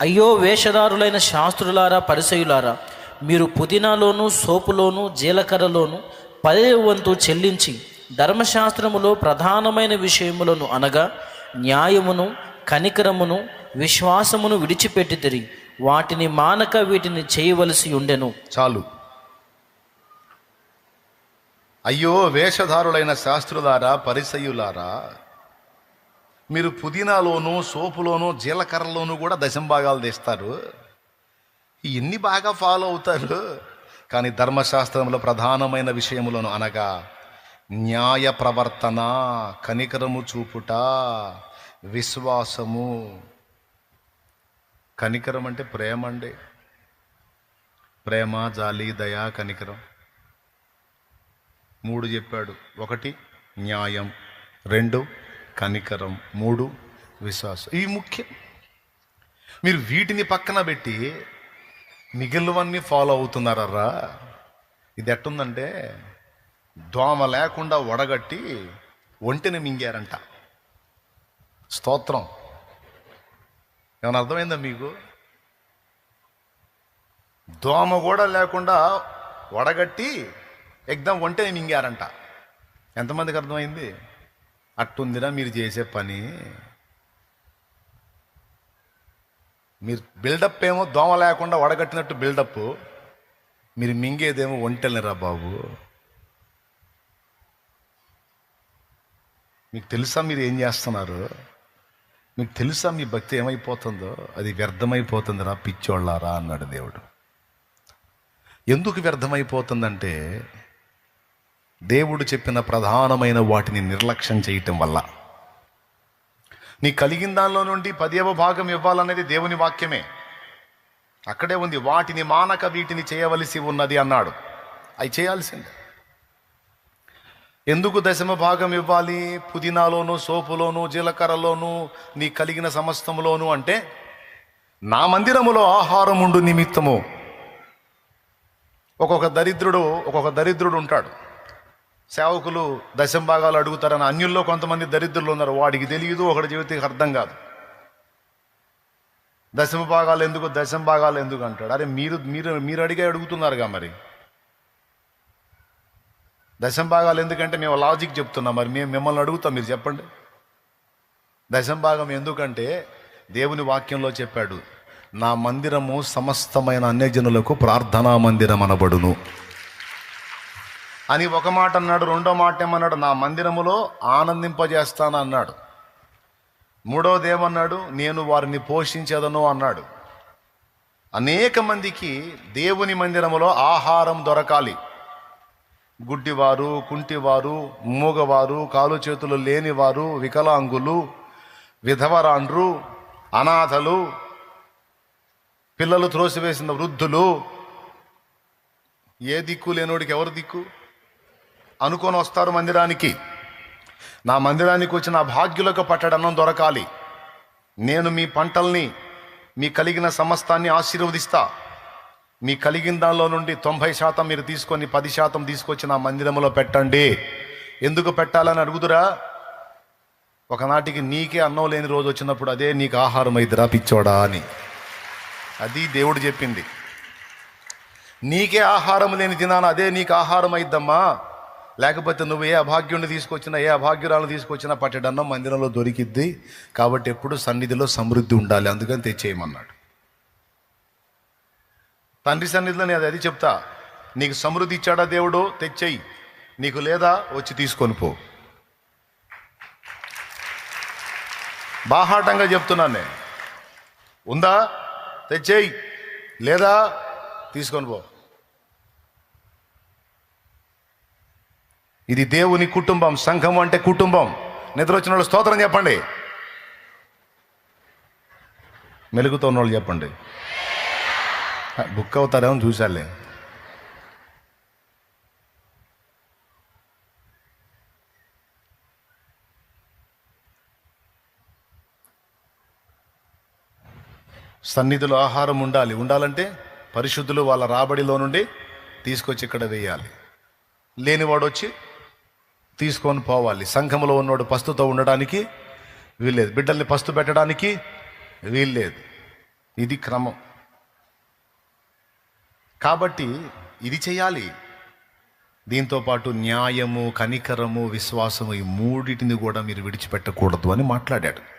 అయ్యో వేషధారులైన శాస్త్రులారా పరిసయులారా మీరు పుదీనాలోను సోపులోను జీలకర్రలోను పదే వంతు చెల్లించి ధర్మశాస్త్రములో ప్రధానమైన విషయములను అనగా న్యాయమును కనికరమును విశ్వాసమును విడిచిపెట్టి వాటిని మానక వీటిని చేయవలసి ఉండెను. చాలు. అయ్యో వేషధారులైన శాస్త్రులారా పరిసయులారా మీరు పుదీనాలోనూ సోపులోనూ జీలకర్రలోనూ కూడా దశంభాగాలు తీస్తారు. ఇన్ని బాగా ఫాలో అవుతారు. కానీ ధర్మశాస్త్రంలో ప్రధానమైన విషయములను అనగా న్యాయ ప్రవర్తన కనికరము చూపుట విశ్వాసము. కనికరం అంటే ప్రేమ అండి. ప్రేమ జాలి దయా కనికరం. మూడు చెప్పాడు. ఒకటి న్యాయం. రెండు కనికరం మూడు విశ్వాసం. ఇవి ముఖ్యం. మీరు వీటిని పక్కన పెట్టి మిగిలినవన్నీ ఫాలో అవుతున్నారా ఇది ఎట్టుందంటే దోమ లేకుండా వడగట్టి ఒంటిని మింగారంట. స్తోత్రం. ఏమైనా అర్థమైందా మీకు? దోమ కూడా లేకుండా వడగట్టి ఎగ్దాం ఒంటిని మింగారంట. ఎంతమందికి అర్థమైంది? అట్టుందిరా మీరు చేసే పని. మీరు బిల్డప్ ఏమో దోమ లేకుండా వడగట్టినట్టు బిల్డప్ మీరు మింగేదేమో ఒంటెలనిరా బాబు. మీకు తెలుసా మీరు ఏం చేస్తున్నారు? మీకు తెలుసా మీ భక్తి ఏమైపోతుందో? అది వ్యర్థమైపోతుందిరా పిచ్చోళ్ళారా అన్నాడు దేవుడు. ఎందుకు వ్యర్థమైపోతుందంటే దేవుడు చెప్పిన ప్రధానమైన వాటిని నిర్లక్ష్యం చేయటం వల్ల. నీ కలిగిన దానిలో నుండి పదేవ భాగం ఇవ్వాలనేది దేవుని వాక్యమే. అక్కడే ఉంది వాటిని మానక వీటిని చేయవలసి ఉన్నది అన్నాడు. అవి చేయాల్సిందే. ఎందుకు దశమ భాగం ఇవ్వాలి? పుదీనాలోను సోపులోను జీలకర్రలోను నీ కలిగిన సమస్తములోను అంటే నా మందిరములో ఆహారం ఉండు నిమిత్తము. ఒక్కొక్క దరిద్రుడు ఒక్కొక్క దరిద్రుడు ఉంటాడు. సేవకులు దశం భాగాలు అడుగుతారని అన్యుల్లో కొంతమంది దరిద్రులు ఉన్నారు. వాడికి తెలియదు ఒకటి జీవితానికి అర్థం కాదు. దశమ భాగాలు ఎందుకు దశం భాగాలు ఎందుకు అంటాడు. అరే మీరు మీరు మీరు అడిగే అడుగుతున్నారుగా మరి. దశం భాగాలు ఎందుకంటే మేము లాజిక్ చెప్తున్నాం మరి మేము మిమ్మల్ని అడుగుతాం మీరు చెప్పండి. దశం భాగం ఎందుకంటే దేవుని వాక్యంలో చెప్పాడు నా మందిరము సమస్తమైన అన్యజనులకు ప్రార్థనా మందిరం అనబడును అని ఒక మాట అన్నాడు రెండో మాట ఏమన్నాడు? నా మందిరములో ఆనందింపజేస్తాను అన్నాడు మూడోది ఏమన్నాడు? నేను వారిని పోషించదను అన్నాడు. అనేక మందికి దేవుని మందిరములో ఆహారం దొరకాలి. గుడ్డివారు కుంటివారు మూగవారు కాలు చేతులు లేనివారు వికలాంగులు విధవరాండ్రు అనాథలు పిల్లలు త్రోసివేసిన వృద్ధులు ఏ దిక్కు లేనోడికి ఎవరు దిక్కు? అనుకొని వస్తారు మందిరానికి. నా మందిరానికి వచ్చిన భాగ్యులకు పట్టడన్నం దొరకాలి. నేను మీ పంటల్ని మీ కలిగిన సమస్తాన్ని ఆశీర్వదిస్తా. మీ కలిగిన దానిలో నుండి తొంభై శాతం మీరు తీసుకొని పది శాతం తీసుకొచ్చి నా మందిరంలో పెట్టండి. ఎందుకు పెట్టాలని అడుగుదురా? ఒకనాటికి నీకే అన్నం లేని రోజు వచ్చినప్పుడు అదే నీకు ఆహారం అయిద్దిరా పిచ్చోడా అని. అది దేవుడు చెప్పింది. నీకే ఆహారం లేని దినాన అదే నీకు ఆహారం అయిద్దమ్మా. లేకపోతే నువ్వు ఏ అభాగ్యుని తీసుకొచ్చినా ఏ అభాగ్యురాలను తీసుకొచ్చినా పట్టెడన్నం మందిరంలో దొరికిద్ది. కాబట్టి ఎప్పుడు సన్నిధిలో సమృద్ధి ఉండాలి. అందుకని తెచ్చేయమన్నాడు. తండ్రి సన్నిధిలో నేను అది చెప్తా. నీకు సమృద్ధి ఇచ్చాడా దేవుడు? తెచ్చేయి. నీకు లేదా? వచ్చి తీసుకొని పో. బాహాటంగా చెప్తున్నాను నేను. ఉందా? తెచ్చేయి. లేదా? తీసుకొని పో. ఇది దేవుని కుటుంబం సంఘం అంటే కుటుంబం. నిద్ర వచ్చిన వాళ్ళు స్తోత్రం చెప్పండి. మెలుగుతో ఉన్న వాళ్ళు చెప్పండి బుక్ అవుతారేమో చూశాలే సన్నిధిలో ఆహారం ఉండాలి. ఉండాలంటే పరిశుద్ధులు వాళ్ళ రాబడిలో నుండి తీసుకొచ్చి ఇక్కడ వేయాలి. లేనివాడు వచ్చి తీసుకొని పోవాలి. సంఘములో ఉన్నవాడు పస్తుతో ఉండడానికి వీల్లేదు. బిడ్డల్ని పస్తు పెట్టడానికి వీల్లేదు. ఇది క్రమం. కాబట్టి ఇది చేయాలి. దీంతో పాటు న్యాయము కనికరము విశ్వాసము ఈ మూడింటిని కూడా మీరు విడిచిపెట్టకూడదు అని మాట్లాడాడు.